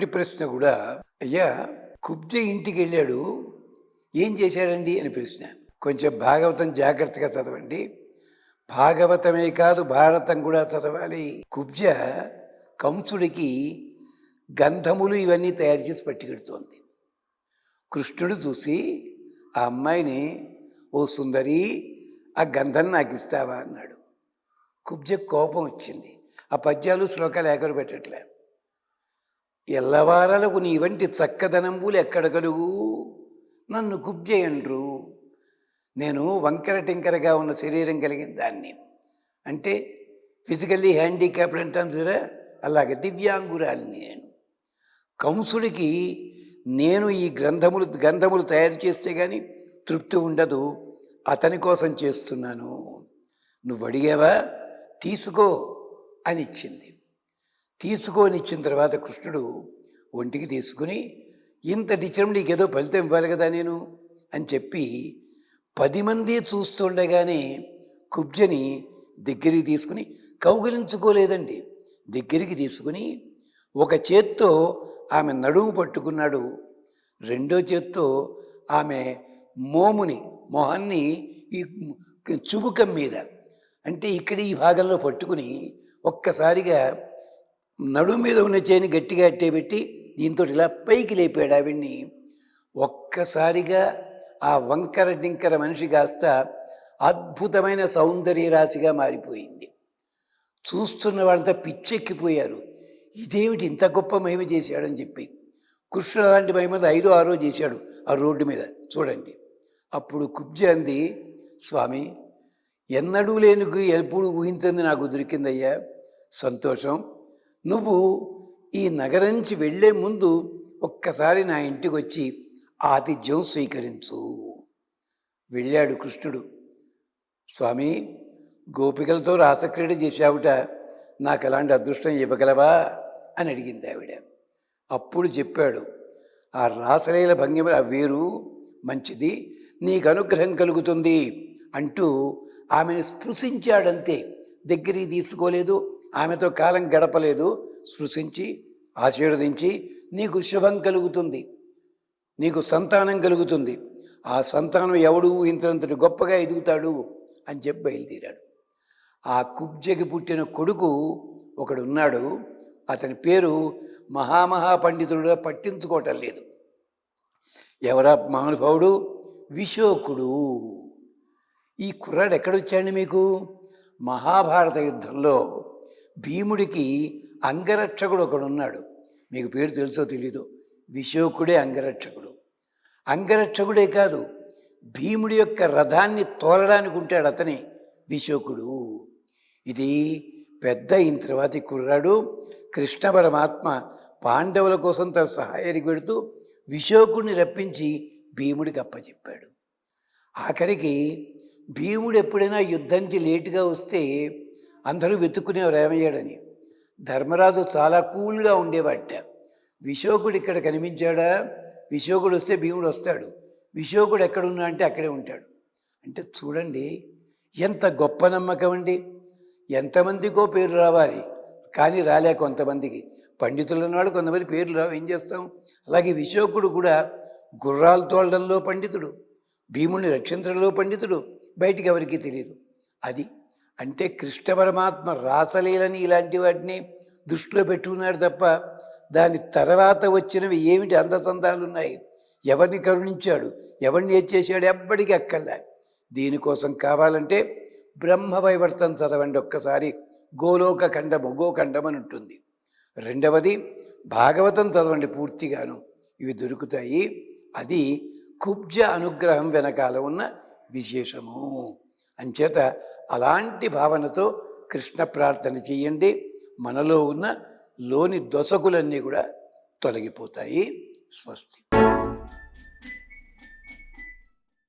ఇప్పటి ప్రశ్న కూడా అయ్యా కుబ్జ ఇంటికి వెళ్ళాడు ఏం చేశాడండి? అని ప్రశ్న. కొంచెం భాగవతం జాగ్రత్తగా చదవండి. భాగవతమే కాదు భారతం కూడా చదవాలి. కుబ్జ కంసుడికి గంధములు ఇవన్నీ తయారు చేసి పట్టుకెడుతోంది కృష్ణుడు చూసి ఆ అమ్మాయిని ఓ సుందరి ఆ గంధం నాకు ఇస్తావా? అన్నాడు. కుబ్జ కోపం వచ్చింది. ఆ పద్యాలు శ్లోకాలు ఎగరు ఎల్లవారలకు నీ వంటి చక్కదనంబులు ఎక్కడ కలుగు? నన్ను గుబ్జేయండ్రు నేను వంకర టింకరగా ఉన్న శరీరం కలిగిన దాన్ని. అంటే ఫిజికల్లీ హ్యాండిక్యాప్డ్ అంటాను సరే అలాగే దివ్యాంగురాలిని నేను. కంసుడికి నేను ఈ గ్రంథములు గ్రంథములు తయారు చేస్తే కానీ తృప్తి ఉండదు. అతని కోసం చేస్తున్నాను. నువ్వు అడిగావా తీసుకో అని ఇచ్చింది. తీసుకొని ఇచ్చిన తర్వాత కృష్ణుడు ఒంటికి తీసుకుని ఇంత డిచరం నీకేదో ఫలితం ఇవ్వాలి కదా నేను? అని చెప్పి పది మంది చూస్తుండగానే కుబ్జని దగ్గరికి తీసుకుని కౌగిలించుకోలేదండి. దగ్గరికి తీసుకుని ఒక చేత్తో ఆమె నడుము పట్టుకున్నాడు. రెండో చేత్తో ఆమె మోముని మొహాన్ని ఈ చుబుకం మీద అంటే ఇక్కడ ఈ భాగంలో పట్టుకుని ఒక్కసారిగా నడుము మీద ఉన్న చేయిని గట్టిగా అట్టేపెట్టి దీంతో ఇలా పైకి లేపాడు ఆవిడ్ని. ఒక్కసారిగా ఆ వంకర డింకర మనిషి కాస్త అద్భుతమైన సౌందర్య రాశిగా మారిపోయింది. చూస్తున్న వాళ్ళంతా పిచ్చెక్కిపోయారు. ఇదేమిటి ఇంత గొప్ప మహిమ చేశాడని చెప్పి. కృష్ణ లాంటి మహిమ ఐదో ఆరో చేశాడు ఆ రోడ్డు మీద. చూడండి. అప్పుడు కుబ్జ అంది స్వామి ఎన్నడూ లేని ఎప్పుడు ఊహించింది నాకు దొరికిందయ్యా. సంతోషం. నువ్వు ఈ నగరం నుంచి వెళ్ళే ముందు ఒక్కసారి నా ఇంటికి వచ్చి ఆతిథ్యం స్వీకరించు. వెళ్ళాడు కృష్ణుడు. స్వామి గోపికలతో రాసక్రీడ చేశావుట. నాకు ఎలాంటి అదృష్టం ఇవ్వగలవా? అని అడిగింది ఆవిడ. అప్పుడు చెప్పాడు ఆ రాసలీల భంగిమ ఆ వేరు మంచిది నీకు అనుగ్రహం కలుగుతుంది అంటూ ఆమెను స్పృశించాడంతే. దగ్గరికి తీసుకోలేదు. ఆమెతో కాలం గడపలేదు. స్పృశించి ఆశీర్వదించి నీకు శుభం కలుగుతుంది. నీకు సంతానం కలుగుతుంది. ఆ సంతానం ఎవడు ఊహించినంతటి గొప్పగా ఎదుగుతాడు అని చెప్పి బయలుదేరాడు. ఆ కుబ్జకి పుట్టిన కొడుకు ఒకడు ఉన్నాడు అతని పేరు మహామహా పండితుడుగా పట్టించుకోవటం లేదు. ఎవరా మహానుభావుడు? విశోకుడు. ఈ కుర్రాడు ఎక్కడొచ్చాడు మీకు? మహాభారత యుద్ధంలో. భీముడికి అంగరక్షకుడు ఒకడున్నాడు. మీకు పేరు తెలుసో తెలీదు? విశోకుడే అంగరక్షకుడు. అంగరక్షకుడే కాదు భీముడి యొక్క రథాన్ని తోలడానికి ఉంటాడు అతని విశోకుడు. ఇది పెద్ద అయిన తర్వాత కుర్రాడు కృష్ణ పరమాత్మ పాండవుల కోసం తన సహాయానికి పెడుతూ విశోకుడిని రప్పించి భీముడికి అప్పచెప్పాడు. ఆఖరికి భీముడు ఎప్పుడైనా యుద్ధానికి లేటుగా వస్తే అందరూ వెతుక్కునేవారు ఏమయ్యాడని. ధర్మరాజు చాలా కూల్గా ఉండేవాట విశోకుడు ఇక్కడ కనిపించాడా? విశోకుడు వస్తే భీముడు వస్తాడు. విశోకుడు ఎక్కడున్నా అంటే అక్కడే ఉంటాడు. అంటే చూడండి ఎంత గొప్ప నమ్మకం అండి. ఎంతమందికో పేరు రావాలి కానీ రాలే కొంతమందికి. పండితులు ఉన్నవాడు కొంతమంది పేర్లు రావు. ఏం చేస్తాం? అలాగే విశోకుడు కూడా గుర్రాలు తోలడంలో పండితుడు. భీముని రక్షించడంలో పండితుడు. బయటికి ఎవరికీ తెలియదు. అది అంటే కృష్ణ పరమాత్మ రాసలీలని ఇలాంటి వాటిని దృష్టిలో పెట్టుకున్నాడు తప్ప దాని తర్వాత వచ్చినవి ఏమిటి? అందసందాలు ఉన్నాయి. ఎవరిని కరుణించాడు? ఎవరిని చేశాడు ఎప్పటికీ అక్కర్లే. దీనికోసం కావాలంటే బ్రహ్మవైవర్తం చదవండి ఒక్కసారి. గోలోక ఖండము గోఖండం అని ఉంటుంది. రెండవది భాగవతం చదవండి పూర్తిగాను. ఇవి దొరుకుతాయి. అది కుబ్జ అనుగ్రహం వెనకాల ఉన్న విశేషము. అంచేత అలాంటి భావనతో కృష్ణ ప్రార్థన చేయండి. మనలో ఉన్న లోని దొసకులన్నీ కూడా తొలగిపోతాయి. స్వస్తి.